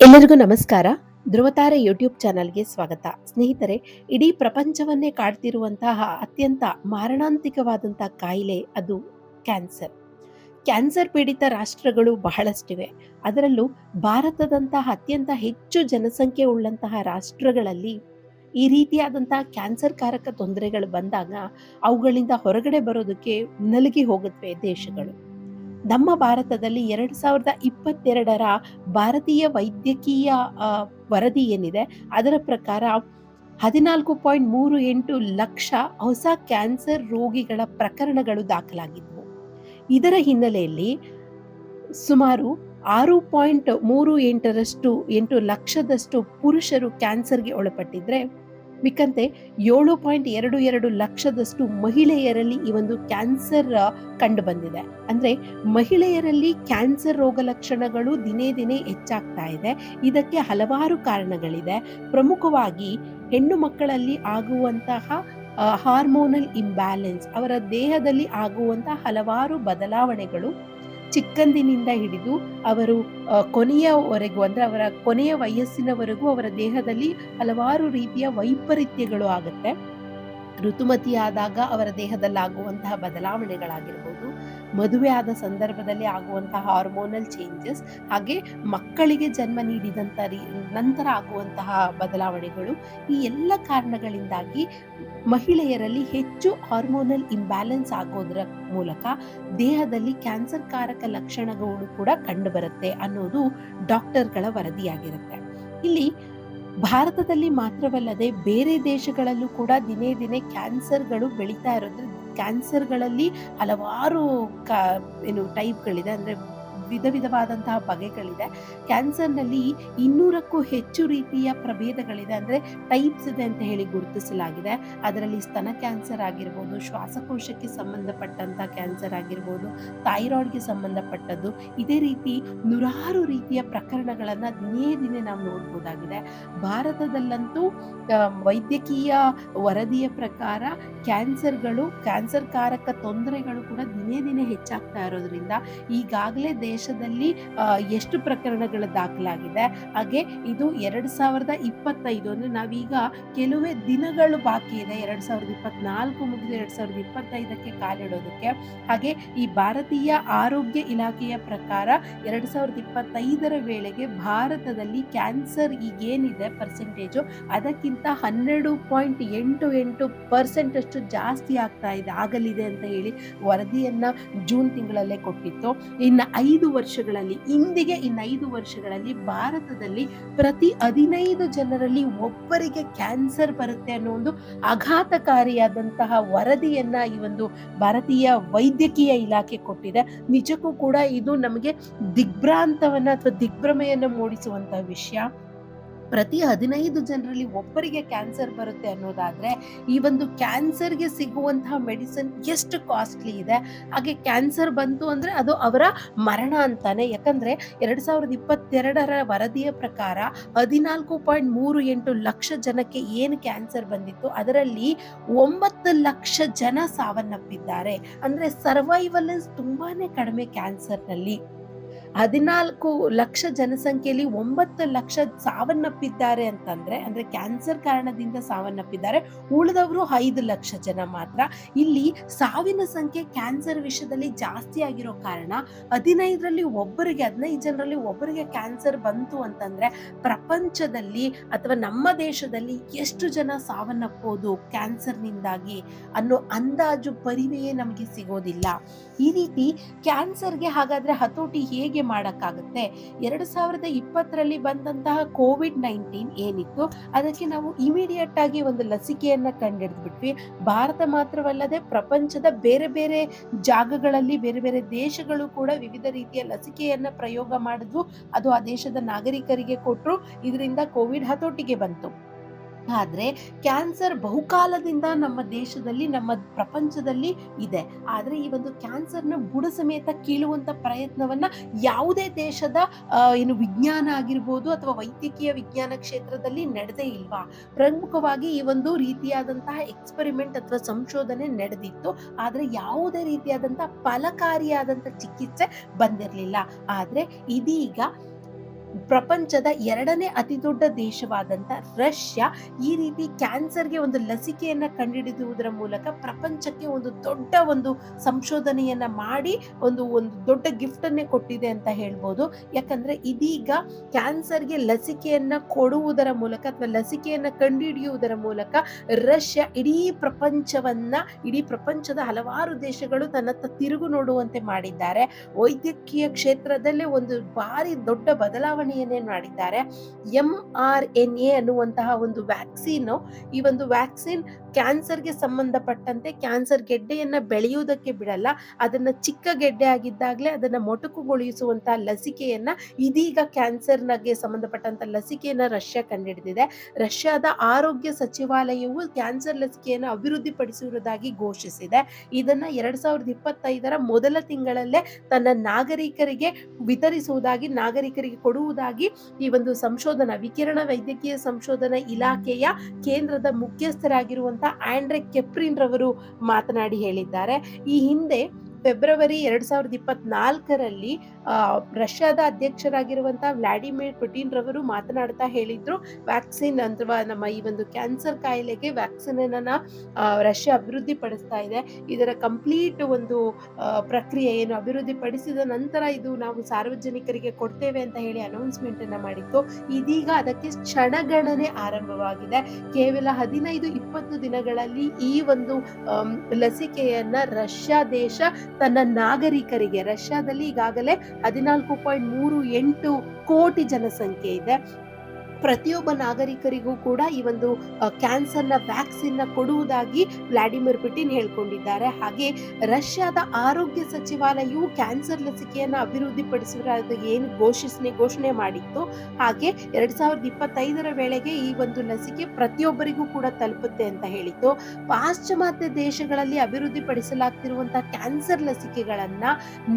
ಎಲ್ಲರಿಗೂ ನಮಸ್ಕಾರ. ಧ್ರುವತಾರೆ ಯೂಟ್ಯೂಬ್ ಚಾನಲ್ಗೆ ಸ್ವಾಗತ. ಸ್ನೇಹಿತರೆ, ಇಡೀ ಪ್ರಪಂಚವನ್ನೇ ಕಾಡ್ತಿರುವಂತಹ ಅತ್ಯಂತ ಮಾರಣಾಂತಿಕವಾದಂತಹ ಕಾಯಿಲೆ ಅದು ಕ್ಯಾನ್ಸರ್. ಕ್ಯಾನ್ಸರ್ ಪೀಡಿತ ರಾಷ್ಟ್ರಗಳು ಬಹಳಷ್ಟಿವೆ. ಅದರಲ್ಲೂ ಭಾರತದಂತಹ ಅತ್ಯಂತ ಹೆಚ್ಚು ಜನಸಂಖ್ಯೆ ಉಳ್ಳಂತಹ ರಾಷ್ಟ್ರಗಳಲ್ಲಿ ಈ ರೀತಿಯಾದಂತಹ ಕ್ಯಾನ್ಸರ್ ಕಾರಕ ತೊಂದರೆಗಳು ಬಂದಾಗ ಅವುಗಳಿಂದ ಹೊರಗಡೆ ಬರೋದಕ್ಕೆ ನಲುಗಿ ಹೋಗುತ್ತವೆ ದೇಶಗಳು. ನಮ್ಮ ಭಾರತದಲ್ಲಿ ಎರಡು ಸಾವಿರದ ಇಪ್ಪತ್ತೆರಡರ ಭಾರತೀಯ ವೈದ್ಯಕೀಯ ವರದಿ ಏನಿದೆ, ಅದರ ಪ್ರಕಾರ ಹದಿನಾಲ್ಕು ಪಾಯಿಂಟ್ ಮೂರು ಎಂಟು ಲಕ್ಷ ಹೊಸ ಕ್ಯಾನ್ಸರ್ ರೋಗಿಗಳ ಪ್ರಕರಣಗಳು ದಾಖಲಾಗಿದ್ವು ಇದರ ಹಿನ್ನೆಲೆಯಲ್ಲಿ ಸುಮಾರು ಆರು ಪಾಯಿಂಟ್ ಮೂರು ಎಂಟರಷ್ಟು, ಎಂಟು ಲಕ್ಷದಷ್ಟು ಪುರುಷರು ಕ್ಯಾನ್ಸರ್ಗೆ ಒಳಪಟ್ಟಿದ್ರೆ ಮಿಕ್ಕಂತೆ ಏಳು ಪಾಯಿಂಟ್ ಎರಡು ಎರಡು ಲಕ್ಷದಷ್ಟು ಮಹಿಳೆಯರಲ್ಲಿ ಈ ಒಂದು ಕ್ಯಾನ್ಸರ್ ಕಂಡು ಬಂದಿದೆ. ಅಂದ್ರೆ ಮಹಿಳೆಯರಲ್ಲಿ ಕ್ಯಾನ್ಸರ್ ರೋಗ ಲಕ್ಷಣಗಳು ದಿನೇ ದಿನೇ ಹೆಚ್ಚಾಗ್ತಾ ಇದೆ. ಇದಕ್ಕೆ ಹಲವಾರು ಕಾರಣಗಳಿದೆ. ಪ್ರಮುಖವಾಗಿ ಹೆಣ್ಣು ಮಕ್ಕಳಲ್ಲಿ ಆಗುವಂತಹ ಹಾರ್ಮೋನಲ್ ಇಂಬ್ಯಾಲೆನ್ಸ್ ಅವರ ದೇಹದಲ್ಲಿ ಆಗುವಂತಹ ಹಲವಾರು ಬದಲಾವಣೆಗಳು ಚಿಕ್ಕಂದಿನಿಂದ ಹಿಡಿದು ಅವರು ಕೊನೆಯವರೆಗೂ ಅಂದರೆ ಅವರ ಕೊನೆಯ ವಯಸ್ಸಿನವರೆಗೂ ಅವರ ದೇಹದಲ್ಲಿ ಹಲವಾರು ರೀತಿಯ ವೈಪರೀತ್ಯಗಳು ಆಗುತ್ತೆ. ಋತುಮತಿಯಾದಾಗ ಅವರ ದೇಹದಲ್ಲಾಗುವಂತಹ ಬದಲಾವಣೆಗಳಾಗಿರ್ಬೋದು. ಮದುವೆ ಆದ ಸಂದರ್ಭದಲ್ಲಿ ಆಗುವಂತಹ ಹಾರ್ಮೋನಲ್ ಚೇಂಜಸ್ ಹಾಗೆ ಮಕ್ಕಳಿಗೆ ಜನ್ಮ ನೀಡಿದಂಥ ರೀ, ನಂತರ ಆಗುವಂತಹ ಬದಲಾವಣೆಗಳು, ಈ ಎಲ್ಲ ಕಾರಣಗಳಿಂದಾಗಿ ಮಹಿಳೆಯರಲ್ಲಿ ಹೆಚ್ಚು ಹಾರ್ಮೋನಲ್ ಇಂಬ್ಯಾಲೆನ್ಸ್ ಆಗೋದ್ರ ಮೂಲಕ ದೇಹದಲ್ಲಿ ಕ್ಯಾನ್ಸರ್ ಕಾರಕ ಲಕ್ಷಣಗಳು ಕೂಡ ಕಂಡುಬರುತ್ತೆ ಅನ್ನೋದು ಡಾಕ್ಟರ್ಗಳ ವರದಿಯಾಗಿರುತ್ತೆ. ಇಲ್ಲಿ ಭಾರತದಲ್ಲಿ ಮಾತ್ರವಲ್ಲದೆ ಬೇರೆ ದೇಶಗಳಲ್ಲೂ ಕೂಡ ದಿನೇ ದಿನೇ ಕ್ಯಾನ್ಸರ್ಗಳು ಬೆಳೀತಾ ಇರೋದ್ರ ಕ್ಯಾನ್ಸರ್ಗಳಲ್ಲಿ ಹಲವಾರು ಕಾ ಏನು ಟೈಪ್ಗಳಿದೆ ಅಂದರೆ ವಿಧ ವಿಧವಾದಂತಹ ಬಗೆಗಳಿದೆ. ಕ್ಯಾನ್ಸರ್ನಲ್ಲಿ ಇನ್ನೂರಕ್ಕೂ ಹೆಚ್ಚು ರೀತಿಯ ಪ್ರಭೇದಗಳಿದೆ ಅಂದರೆ ಟೈಪ್ಸ್ ಇದೆ ಅಂತ ಹೇಳಿ ಗುರುತಿಸಲಾಗಿದೆ. ಅದರಲ್ಲಿ ಸ್ತನ ಕ್ಯಾನ್ಸರ್ ಆಗಿರ್ಬೋದು, ಶ್ವಾಸಕೋಶಕ್ಕೆ ಸಂಬಂಧಪಟ್ಟಂಥ ಕ್ಯಾನ್ಸರ್ ಆಗಿರ್ಬೋದು, ಥೈರಾಯ್ಡ್ಗೆ ಸಂಬಂಧಪಟ್ಟದ್ದು, ಇದೇ ರೀತಿ ನೂರಾರು ರೀತಿಯ ಪ್ರಕರಣಗಳನ್ನು ದಿನೇ ದಿನೇ ನಾವು ನೋಡ್ಬೋದಾಗಿದೆ. ಭಾರತದಲ್ಲಂತೂ ವೈದ್ಯಕೀಯ ವರದಿಯ ಪ್ರಕಾರ ಕ್ಯಾನ್ಸರ್ಗಳು, ಕ್ಯಾನ್ಸರ್ ಕಾರಕ ತೊಂದರೆಗಳು ಕೂಡ ದಿನೇ ದಿನೇ ಹೆಚ್ಚಾಗ್ತಾ ಇರೋದ್ರಿಂದ ಈಗಾಗಲೇ ದೇಶದಲ್ಲಿ ಎಷ್ಟು ಪ್ರಕರಣಗಳು ದಾಖಲಾಗಿದೆ. ಹಾಗೆ ಇದು ಎರಡು ಸಾವಿರದ ಇಪ್ಪತ್ತೈದು ಅಂದ್ರೆ ನಾವೀಗ ಕೆಲವೇ ದಿನಗಳು ಬಾಕಿ ಇದೆ, ಎರಡು ಸಾವಿರದ ಇಪ್ಪತ್ನಾಲ್ಕು ಮುಗಿದು ಎರಡು ಸಾವಿರದ ಇಪ್ಪತ್ತೈದಕ್ಕೆ ಕಾಲಿಡೋದಕ್ಕೆ ಹಾಗೆ ಈ ಭಾರತೀಯ ಆರೋಗ್ಯ ಇಲಾಖೆಯ ಪ್ರಕಾರ ಎರಡು ಸಾವಿರದ ಇಪ್ಪತ್ತೈದರ ವೇಳೆಗೆ ಭಾರತದಲ್ಲಿ ಕ್ಯಾನ್ಸರ್ ಈಗೇನಿದೆ ಪರ್ಸೆಂಟೇಜು, ಅದಕ್ಕಿಂತ ಹನ್ನೆರಡು ಪಾಯಿಂಟ್ ಎಂಟು ಎಂಟು ಪರ್ಸೆಂಟ್ ಅಷ್ಟು ಜಾಸ್ತಿ ಆಗ್ತಾ ಇದೆ, ಆಗಲಿದೆ ಅಂತ ಹೇಳಿ ವರದಿಯನ್ನ ಜೂನ್ ತಿಂಗಳಲ್ಲೇ ಕೊಟ್ಟಿತ್ತು. ಇನ್ನು ಐದು ವರ್ಷಗಳಲ್ಲಿ, ಇಂದಿಗೆ ಇನ್ನೈದು ವರ್ಷಗಳಲ್ಲಿ ಭಾರತದಲ್ಲಿ ಪ್ರತಿ ಹದಿನೈದು ಜನರಲ್ಲಿ ಒಬ್ಬರಿಗೆ ಕ್ಯಾನ್ಸರ್ ಬರುತ್ತೆ ಅನ್ನೋ ಒಂದು ಆಘಾತಕಾರಿಯಾದಂತಹ ವರದಿಯನ್ನ ಈ ಒಂದು ಭಾರತೀಯ ವೈದ್ಯಕೀಯ ಇಲಾಖೆ ಕೊಟ್ಟಿದೆ. ನಿಜಕ್ಕೂ ಕೂಡ ಇದು ನಮಗೆ ದಿಗ್ಭ್ರಾಂತವನ್ನ ಅಥವಾ ದಿಗ್ಭ್ರಮೆಯನ್ನ ಮೂಡಿಸುವಂತಹ ವಿಷಯ. ಪ್ರತಿ ಹದಿನೈದು ಜನರಲ್ಲಿ ಒಬ್ಬರಿಗೆ ಕ್ಯಾನ್ಸರ್ ಬರುತ್ತೆ ಅನ್ನೋದಾದ್ರೆ, ಈ ಒಂದು ಕ್ಯಾನ್ಸರ್ಗೆ ಸಿಗುವಂತಹ ಮೆಡಿಸಿನ್ ಎಷ್ಟು ಕಾಸ್ಟ್ಲಿ ಇದೆ? ಹಾಗೆ ಕ್ಯಾನ್ಸರ್ ಬಂತು ಅಂದ್ರೆ ಅದು ಅವರ ಮರಣ ಅಂತಾನೆ. ಯಾಕಂದ್ರೆ ಎರಡ್ ಸಾವಿರದ ಇಪ್ಪತ್ತೆರಡರ ವರದಿಯ ಪ್ರಕಾರ ಹದಿನಾಲ್ಕು ಪಾಯಿಂಟ್ ಮೂರು ಎಂಟು ಲಕ್ಷ ಜನಕ್ಕೆ ಏನು ಕ್ಯಾನ್ಸರ್ ಬಂದಿತ್ತು? ಅದರಲ್ಲಿ ಒಂಬತ್ತು ಲಕ್ಷ ಜನ ಸಾವನ್ನಪ್ಪಿದ್ದಾರೆ. ಅಂದ್ರೆ ಸರ್ವೈವಲೆನ್ಸ್ ತುಂಬಾನೇ ಕಡಿಮೆ ಕ್ಯಾನ್ಸರ್ನಲ್ಲಿ. ಹದಿನಾಲ್ಕು ಲಕ್ಷ ಜನಸಂಖ್ಯೆಯಲ್ಲಿ ಒಂಬತ್ತು ಲಕ್ಷ ಸಾವನ್ನಪ್ಪಿದ್ದಾರೆ ಅಂತಂದ್ರೆ, ಅಂದ್ರೆ ಕ್ಯಾನ್ಸರ್ ಕಾರಣದಿಂದ ಸಾವನ್ನಪ್ಪಿದ್ದಾರೆ. ಉಳಿದವರು ಐದು ಲಕ್ಷ ಜನ ಮಾತ್ರ. ಇಲ್ಲಿ ಸಾವಿನ ಸಂಖ್ಯೆ ಕ್ಯಾನ್ಸರ್ ವಿಷಯದಲ್ಲಿ ಜಾಸ್ತಿ ಆಗಿರೋ ಕಾರಣ ಹದಿನೈದರಲ್ಲಿ ಒಬ್ಬರಿಗೆ, ಹದಿನೈದು ಜನರಲ್ಲಿ ಒಬ್ಬರಿಗೆ ಕ್ಯಾನ್ಸರ್ ಬಂತು ಅಂತಂದ್ರೆ ಪ್ರಪಂಚದಲ್ಲಿ ಅಥವಾ ನಮ್ಮ ದೇಶದಲ್ಲಿ ಎಷ್ಟು ಜನ ಸಾವನ್ನಪ್ಪೋದು ಕ್ಯಾನ್ಸರ್ನಿಂದಾಗಿ ಅನ್ನೋ ಅಂದಾಜು ಪರಿವೆಯೇ ನಮಗೆ ಸಿಗೋದಿಲ್ಲ. ಈ ರೀತಿ ಕ್ಯಾನ್ಸರ್ಗೆ ಹಾಗಾದ್ರೆ ಹತೋಟಿ ಹೇಗೆ ಮಾಡಕ್ಕಾಗುತ್ತೆ. ಎರಡು ಸಾವಿರದ ಇಪ್ಪತ್ತರಲ್ಲಿ ಬಂದಂತಹ ಕೋವಿಡ್ ನೈನ್ಟೀನ್ ಏನಿತ್ತು, ಅದಕ್ಕೆ ನಾವು ಇಮಿಡಿಯೇಟ್ ಆಗಿ ಒಂದು ಲಸಿಕೆಯನ್ನ ಕಂಡುಹಿಡಿದ್ಬಿಟ್ವಿ. ಭಾರತ ಮಾತ್ರವಲ್ಲದೆ ಪ್ರಪಂಚದ ಬೇರೆ ಬೇರೆ ಜಾಗಗಳಲ್ಲಿ, ಬೇರೆ ಬೇರೆ ದೇಶಗಳು ಕೂಡ ವಿವಿಧ ರೀತಿಯ ಲಸಿಕೆಯನ್ನ ಪ್ರಯೋಗ ಮಾಡಿದ್ವು. ಅದು ಆ ದೇಶದ ನಾಗರಿಕರಿಗೆ ಕೊಟ್ಟರು ಇದರಿಂದ ಕೋವಿಡ್ ಹತೋಟಿಗೆ ಬಂತು. ಆದ್ರೆ ಕ್ಯಾನ್ಸರ್ ಬಹುಕಾಲದಿಂದ ನಮ್ಮ ದೇಶದಲ್ಲಿ, ನಮ್ಮ ಪ್ರಪಂಚದಲ್ಲಿ ಇದೆ. ಆದ್ರೆ ಈ ಒಂದು ಕ್ಯಾನ್ಸರ್ನ ಬುಡ ಸಮೇತ ಕೀಳುವಂತ ಪ್ರಯತ್ನವನ್ನ ಯಾವುದೇ ದೇಶದ ಏನು ವಿಜ್ಞಾನ ಆಗಿರ್ಬೋದು ಅಥವಾ ವೈದ್ಯಕೀಯ ವಿಜ್ಞಾನ ಕ್ಷೇತ್ರದಲ್ಲಿ ನಡೆದೇ ಇಲ್ವಾ? ಪ್ರಮುಖವಾಗಿ ಈ ಒಂದು ರೀತಿಯಾದಂತಹ ಎಕ್ಸ್ಪೆರಿಮೆಂಟ್ ಅಥವಾ ಸಂಶೋಧನೆ ನಡೆದಿತ್ತು. ಆದ್ರೆ ಯಾವುದೇ ರೀತಿಯಾದಂತಹ ಫಲಕಾರಿಯಾದಂತಹ ಚಿಕಿತ್ಸೆ ಬಂದಿರಲಿಲ್ಲ. ಆದ್ರೆ ಇದೀಗ ಪ್ರಪಂಚದ ಎರಡನೇ ಅತಿ ದೊಡ್ಡ ದೇಶವಾದಂತ ರಷ್ಯಾ ಈ ರೀತಿ ಕ್ಯಾನ್ಸರ್ಗೆ ಒಂದು ಲಸಿಕೆಯನ್ನ ಕಂಡುಹಿಡಿದುವುದರ ಮೂಲಕ ಪ್ರಪಂಚಕ್ಕೆ ಒಂದು ದೊಡ್ಡ ಒಂದು ಸಂಶೋಧನೆಯನ್ನ ಮಾಡಿ ಒಂದು ಒಂದು ದೊಡ್ಡ ಗಿಫ್ಟ್ ಅನ್ನೇ ಕೊಟ್ಟಿದೆ ಅಂತ ಹೇಳ್ಬೋದು. ಯಾಕಂದ್ರೆ ಇದೀಗ ಕ್ಯಾನ್ಸರ್ಗೆ ಲಸಿಕೆಯನ್ನ ಕೊಡುವುದರ ಮೂಲಕ ಅಥವಾ ಲಸಿಕೆಯನ್ನ ಕಂಡುಹಿಡಿಯುವುದರ ಮೂಲಕ ರಷ್ಯಾ ಇಡೀ ಪ್ರಪಂಚವನ್ನ, ಇಡೀ ಪ್ರಪಂಚದ ಹಲವಾರು ದೇಶಗಳು ತನ್ನತ್ತ ತಿರುಗು ನೋಡುವಂತೆ ಮಾಡಿದ್ದಾರೆ. ವೈದ್ಯಕೀಯ ಕ್ಷೇತ್ರದಲ್ಲೇ ಒಂದು ಭಾರಿ ದೊಡ್ಡ ಬದಲಾವಣೆಯನ್ನೇ ಮಾಡಿದ್ದಾರೆ. ಎಂ ಆರ್ ಎನ್ ಎ ಅನ್ನುವಂತಹ ಒಂದು ವ್ಯಾಕ್ಸಿನ್ ಈ ಒಂದು ವ್ಯಾಕ್ಸಿನ್ ಕ್ಯಾನ್ಸರ್ಗೆ ಸಂಬಂಧಪಟ್ಟಂತೆ ಕ್ಯಾನ್ಸರ್ ಗೆಡ್ಡೆಯನ್ನ ಬೆಳೆಯುವುದಕ್ಕೆ ಬಿಡಲ್ಲ. ಅದನ್ನ ಚಿಕ್ಕ ಗೆಡ್ಡೆ ಆಗಿದ್ದಾಗಲೇ ಅದನ್ನ ಮೊಟಕುಗೊಳಿಸುವಂತಹ ಲಸಿಕೆಯನ್ನ ಇದೀಗ ಕ್ಯಾನ್ಸರ್ಗೆ ಸಂಬಂಧಪಟ್ಟಂತ ಲಸಿಕೆಯನ್ನ ರಷ್ಯಾ ಕಂಡುಹಿಡಿದಿದೆ ರಷ್ಯಾದ ಆರೋಗ್ಯ ಸಚಿವಾಲಯವು ಕ್ಯಾನ್ಸರ್ ಲಸಿಕೆಯನ್ನು ಅಭಿವೃದ್ಧಿಪಡಿಸಿರುವುದಾಗಿ ಘೋಷಿಸಿದೆ. ಇದನ್ನ ಎರಡ್ ಸಾವಿರದ ಇಪ್ಪತ್ತೈದರ ಮೊದಲ ತಿಂಗಳಲ್ಲೇ ತನ್ನ ನಾಗರಿಕರಿಗೆ ವಿತರಿಸುವುದಾಗಿ ನಾಗರಿಕರಿಗೆ ಕೊಡುವುದಾಗಿ ಈ ಒಂದು ಸಂಶೋಧನಾ, ವಿಕಿರಣ ವೈದ್ಯಕೀಯ ಸಂಶೋಧನಾ ಇಲಾಖೆಯ ಕೇಂದ್ರದ ಮುಖ್ಯಸ್ಥರಾಗಿರುವಂತಹ ಆಂಡ್ರೆ ಕೆಪ್ರಿನ್ ರವರು ಮಾತನಾಡಿ ಹೇಳಿದ್ದಾರೆ. ಈ ಹಿಂದೆ ಫೆಬ್ರವರಿ ಎರಡ್ ಸಾವಿರದ ಇಪ್ಪತ್ನಾಲ್ಕರಲ್ಲಿ ರಷ್ಯಾದ ಅಧ್ಯಕ್ಷರಾಗಿರುವಂತಹ ವ್ಲಾಡಿಮಿರ್ ಪುಟಿನ್ ರವರು ಮಾತನಾಡ್ತಾ ಹೇಳಿದ್ರು, ವ್ಯಾಕ್ಸಿನ್ ಅಥವಾ ನಮ್ಮ ಈ ಒಂದು ಕ್ಯಾನ್ಸರ್ ಕಾಯಿಲೆಗೆ ವ್ಯಾಕ್ಸಿನ್ ರಷ್ಯಾ ಅಭಿವೃದ್ಧಿ ಪಡಿಸ್ತಾ ಇದೆ. ಇದರ ಕಂಪ್ಲೀಟ್ ಒಂದು ಪ್ರಕ್ರಿಯೆ ಏನು ಅಭಿವೃದ್ಧಿ ಪಡಿಸಿದ ನಂತರ ಇದು ನಾವು ಸಾರ್ವಜನಿಕರಿಗೆ ಕೊಡ್ತೇವೆ ಅಂತ ಹೇಳಿ ಅನೌನ್ಸ್ಮೆಂಟ್ ಅನ್ನ ಮಾಡಿತ್ತು. ಇದೀಗ ಅದಕ್ಕೆ ಕ್ಷಣಗಣನೆ ಆರಂಭವಾಗಿದೆ. ಕೇವಲ ಹದಿನೈದು ಇಪ್ಪತ್ತು ದಿನಗಳಲ್ಲಿ ಈ ಒಂದು ಲಸಿಕೆಯನ್ನ ರಷ್ಯಾ ದೇಶ ತನ್ನ ನಾಗರಿಕರಿಗೆ ರಷ್ಯಾದಲ್ಲಿ ಈಗಾಗಲೇ ಹದಿನಾಲ್ಕು ಪಾಯಿಂಟ್ ಮೂರು ಎಂಟು ಕೋಟಿ ಜನಸಂಖ್ಯೆ ಇದೆ. ಪ್ರತಿಯೊಬ್ಬ ನಾಗರಿಕರಿಗೂ ಕೂಡ ಈ ಒಂದು ಕ್ಯಾನ್ಸರ್ನ ವ್ಯಾಕ್ಸಿನ್ನ ಕೊಡುವುದಾಗಿ ವ್ಲಾಡಿಮಿರ್ ಪುಟಿನ್ ಹೇಳ್ಕೊಂಡಿದ್ದಾರೆ. ಹಾಗೆ ರಷ್ಯಾದ ಆರೋಗ್ಯ ಸಚಿವಾಲಯವು ಕ್ಯಾನ್ಸರ್ ಲಸಿಕೆಯನ್ನ ಅದು ಏನು ಘೋಷಿಸಿ ಘೋಷಣೆ ಮಾಡಿತ್ತು, ಹಾಗೆ ಎರಡ್ ಸಾವಿರದ ಇಪ್ಪತ್ತೈದರ ವೇಳೆಗೆ ಈ ಒಂದು ಲಸಿಕೆ ಪ್ರತಿಯೊಬ್ಬರಿಗೂ ಕೂಡ ತಲುಪುತ್ತೆ ಅಂತ ಹೇಳಿತ್ತು. ಪಾಶ್ಚಿಮಾತ್ಯ ದೇಶಗಳಲ್ಲಿ ಅಭಿವೃದ್ಧಿಪಡಿಸಲಾಗ್ತಿರುವಂತಹ ಕ್ಯಾನ್ಸರ್ ಲಸಿಕೆಗಳನ್ನ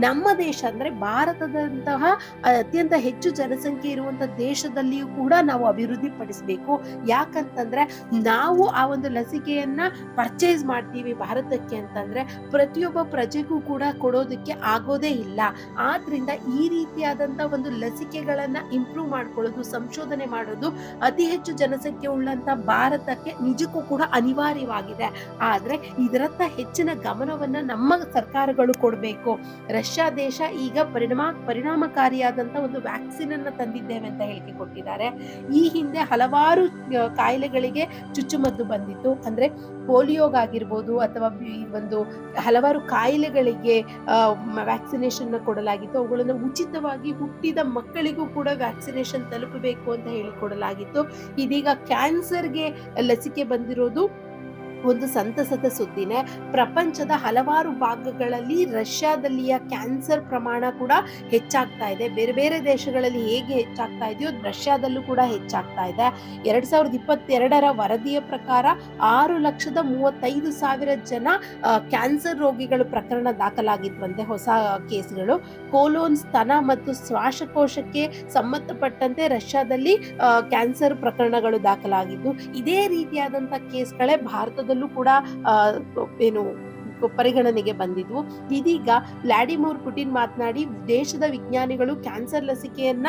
ನಮ್ಮ ದೇಶ, ಅಂದ್ರೆ ಭಾರತದಂತಹ ಅತ್ಯಂತ ಹೆಚ್ಚು ಜನಸಂಖ್ಯೆ ಇರುವಂತಹ ದೇಶದಲ್ಲಿಯೂ ಕೂಡ ನಾವು ಅಭಿವೃದ್ಧಿ ಪಡಿಸಬೇಕು ಯಾಕಂತಂದ್ರೆ ನಾವು ಆ ಒಂದು ಲಸಿಕೆಯನ್ನ ಪರ್ಚೇಸ್ ಮಾಡ್ತೀವಿ ಭಾರತಕ್ಕೆ ಅಂತಂದ್ರೆ ಪ್ರತಿಯೊಬ್ಬ ಪ್ರಜೆಗೂ ಕೂಡ ಕೊಡೋದಕ್ಕೆ ಆಗೋದೇ ಇಲ್ಲ. ಆದ್ರಿಂದ ಈ ರೀತಿಯಾದಂತ ಒಂದು ಲಸಿಕೆಗಳನ್ನ ಇಂಪ್ರೂವ್ ಮಾಡ್ಕೊಳ್ಳೋದು, ಸಂಶೋಧನೆ ಮಾಡೋದು ಅತಿ ಹೆಚ್ಚು ಜನಸಂಖ್ಯೆ ಉಳ್ಳಂತ ಭಾರತಕ್ಕೆ ನಿಜಕ್ಕೂ ಕೂಡ ಅನಿವಾರ್ಯವಾಗಿದೆ. ಆದ್ರೆ ಇದರತ್ತ ಹೆಚ್ಚಿನ ಗಮನವನ್ನ ನಮ್ಮ ಸರ್ಕಾರಗಳು ಕೊಡಬೇಕು. ರಷ್ಯಾ ದೇಶ ಈಗ ಪರಿಣಾಮ, ಪರಿಣಾಮಕಾರಿಯಾದಂತ ಒಂದು ವ್ಯಾಕ್ಸಿನ್ ಅನ್ನ ತಂದಿದ್ದೇವೆ ಅಂತ ಹೇಳಿಕೆ ಕೊಟ್ಟಿದ್ದಾರೆ. ಈ ಹಿಂದೆ ಹಲವಾರು ಕಾಯಿಲೆಗಳಿಗೆ ಚುಚ್ಚುಮದ್ದು ಬಂದಿತ್ತು. ಅಂದ್ರೆ ಪೋಲಿಯೋಗಾಗಿರ್ಬೋದು ಅಥವಾ ಈ ಒಂದು ಹಲವಾರು ಕಾಯಿಲೆಗಳಿಗೆ ವ್ಯಾಕ್ಸಿನೇಷನ್ನ ಕೊಡಲಾಗಿತ್ತು. ಅವುಗಳನ್ನು ಉಚಿತವಾಗಿ ಹುಟ್ಟಿದ ಮಕ್ಕಳಿಗೂ ಕೂಡ ವ್ಯಾಕ್ಸಿನೇಷನ್ ತಲುಪಬೇಕು ಅಂತ ಹೇಳಿ ಕೊಡಲಾಗಿತ್ತು ಇದೀಗ ಕ್ಯಾನ್ಸರ್ಗೆ ಲಸಿಕೆ ಬಂದಿರೋದು ಒಂದು ಸಂತಸದ ಸುದ್ದಿನೇ. ಪ್ರಪಂಚದ ಹಲವಾರು ಭಾಗಗಳಲ್ಲಿ ರಷ್ಯಾದಲ್ಲಿಯ ಕ್ಯಾನ್ಸರ್ ಪ್ರಮಾಣ ಕೂಡ ಹೆಚ್ಚಾಗ್ತಾ ಇದೆ. ಬೇರೆ ಬೇರೆ ದೇಶಗಳಲ್ಲಿ ಹೇಗೆ ಹೆಚ್ಚಾಗ್ತಾ ಇದೆಯೋ ರಷ್ಯಾದಲ್ಲೂ ಕೂಡ ಹೆಚ್ಚಾಗ್ತಾ ಇದೆ. ಎರಡ್ ಸಾವಿರದ ಇಪ್ಪತ್ತೆರಡರ ವರದಿಯ ಪ್ರಕಾರ ಆರು ಲಕ್ಷದ ಮೂವತ್ತೈದು ಸಾವಿರ ಜನ ಕ್ಯಾನ್ಸರ್ ರೋಗಿಗಳು ಪ್ರಕರಣ ದಾಖಲಾಗಿದ್ವಂತೆ ಹೊಸ ಕೇಸ್ಗಳು. ಕೋಲೋನ್ ಸ್ತನ ಮತ್ತು ಶ್ವಾಸಕೋಶಕ್ಕೆ ಸಂಬಂಧಪಟ್ಟಂತೆ ರಷ್ಯಾದಲ್ಲಿ ಕ್ಯಾನ್ಸರ್ ಪ್ರಕರಣಗಳು ದಾಖಲಾಗಿದ್ದು, ಇದೇ ರೀತಿಯಾದಂತ ಕೇಸ್ಗಳೇ ಭಾರತದಲ್ಲೂ ಕೂಡ ಏನು ಪರಿಗಣನೆಗೆ ಬಂದಿದ್ವು. ಇದೀಗ ವ್ಲಾಡಿಮಿರ್ ಪುಟಿನ್ ಮಾತನಾಡಿ ದೇಶದ ವಿಜ್ಞಾನಿಗಳು ಕ್ಯಾನ್ಸರ್ ಲಸಿಕೆಯನ್ನ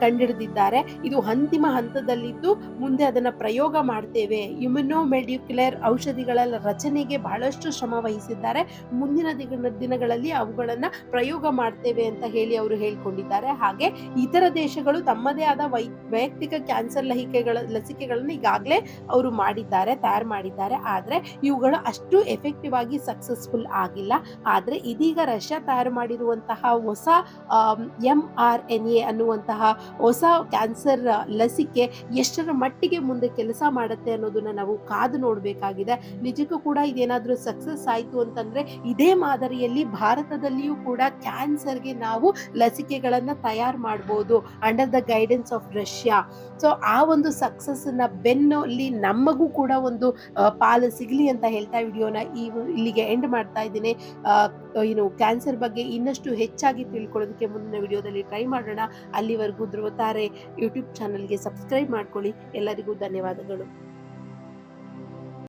ಕಂಡಿಡಿದಿದ್ದಾರೆ. ಇದು ಅಂತಿಮ ಹಂತದಲ್ಲಿದ್ದು ಮುಂದೆ ಅದನ್ನ ಪ್ರಯೋಗ ಮಾಡ್ತೇವೆ. ಮೆಡಿಕ್ಯುಲರ್ ಔಷಧಿಗಳ ರಚನೆಗೆ ಬಹಳಷ್ಟು ಶ್ರಮ ವಹಿಸಿದ್ದಾರೆ. ಮುಂದಿನ ದಿನ- ದಿನಗಳಲ್ಲಿ ಅವುಗಳನ್ನ ಪ್ರಯೋಗ ಮಾಡ್ತೇವೆ ಅಂತ ಹೇಳಿ ಅವರು ಹೇಳ್ಕೊಂಡಿದ್ದಾರೆ. ಹಾಗೆ ಇತರ ದೇಶಗಳು ತಮ್ಮದೇ ಆದ ವೈ, ವೈಯಕ್ತಿಕ ಕ್ಯಾನ್ಸರ್ ಲಹಿಕೆಗಳ, ಲಸಿಕೆಗಳನ್ನು ಈಗಾಗಲೇ ಅವರು ಮಾಡಿದ್ದಾರೆ, ತಯಾರು ಮಾಡಿದ್ದಾರೆ. ಆದ್ರೆ ಇವುಗಳು ಅಷ್ಟು ಎಫೆಕ್ಟಿವ್ ಆಗಿ ಸಕ್ಸಸ್ಫುಲ್ ಆಗಿಲ್ಲ. ಆದರೆ ಇದೀಗ ರಷ್ಯಾ ತಯಾರು ಮಾಡಿರುವಂತಹ ಹೊಸ ಎಂ ಆರ್ ಎನ್ ಎ ಅನ್ನುವಂತಹ ಹೊಸ ಕ್ಯಾನ್ಸರ್ ಲಸಿಕೆ ಎಷ್ಟರ ಮಟ್ಟಿಗೆ ಮುಂದೆ ಕೆಲಸ ಮಾಡುತ್ತೆ ಅನ್ನೋದನ್ನ ನಾವು ಕಾದು ನೋಡಬೇಕಾಗಿದೆ. ನಿಜಕ್ಕೂ ಕೂಡ ಇದೇನಾದರೂ ಸಕ್ಸಸ್ ಆಯಿತು ಅಂತಂದರೆ ಇದೇ ಮಾದರಿಯಲ್ಲಿ ಭಾರತದಲ್ಲಿಯೂ ಕೂಡ ಕ್ಯಾನ್ಸರ್ಗೆ ನಾವು ಲಸಿಕೆಗಳನ್ನು ತಯಾರು ಮಾಡ್ಬೋದು under the guidance of Russia. So ಆ ಒಂದು ಸಕ್ಸಸ್ನ ಬೆನ್ನಲ್ಲಿ ನಮಗೂ ಕೂಡ ಒಂದು ಪಾಲು ಸಿಗಲಿ ಅಂತ ಹೇಳ್ತಾ ವಿಡಿಯೋನ ಈ ಇಲ್ಲಿಗೆ ಎಂಡ್ ಮಾಡ್ತಾ ಇದ್ದೀನಿ. ಏನು ಕ್ಯಾನ್ಸರ್ ಬಗ್ಗೆ ಇನ್ನಷ್ಟು ಹೆಚ್ಚಾಗಿ ತಿಳ್ಕೊಳ್ಳೋದಕ್ಕೆ ಮುಂದಿನ ವಿಡಿಯೋದಲ್ಲಿ ಟ್ರೈ ಮಾಡೋಣ. ಅಲ್ಲಿವರೆಗೂ ಧ್ರುವತಾರೆ ಯೂಟ್ಯೂಬ್ ಚಾನಲ್ಗೆ ಸಬ್ಸ್ಕ್ರೈಬ್ ಮಾಡ್ಕೊಳ್ಳಿ. ಎಲ್ಲರಿಗೂ ಧನ್ಯವಾದಗಳು.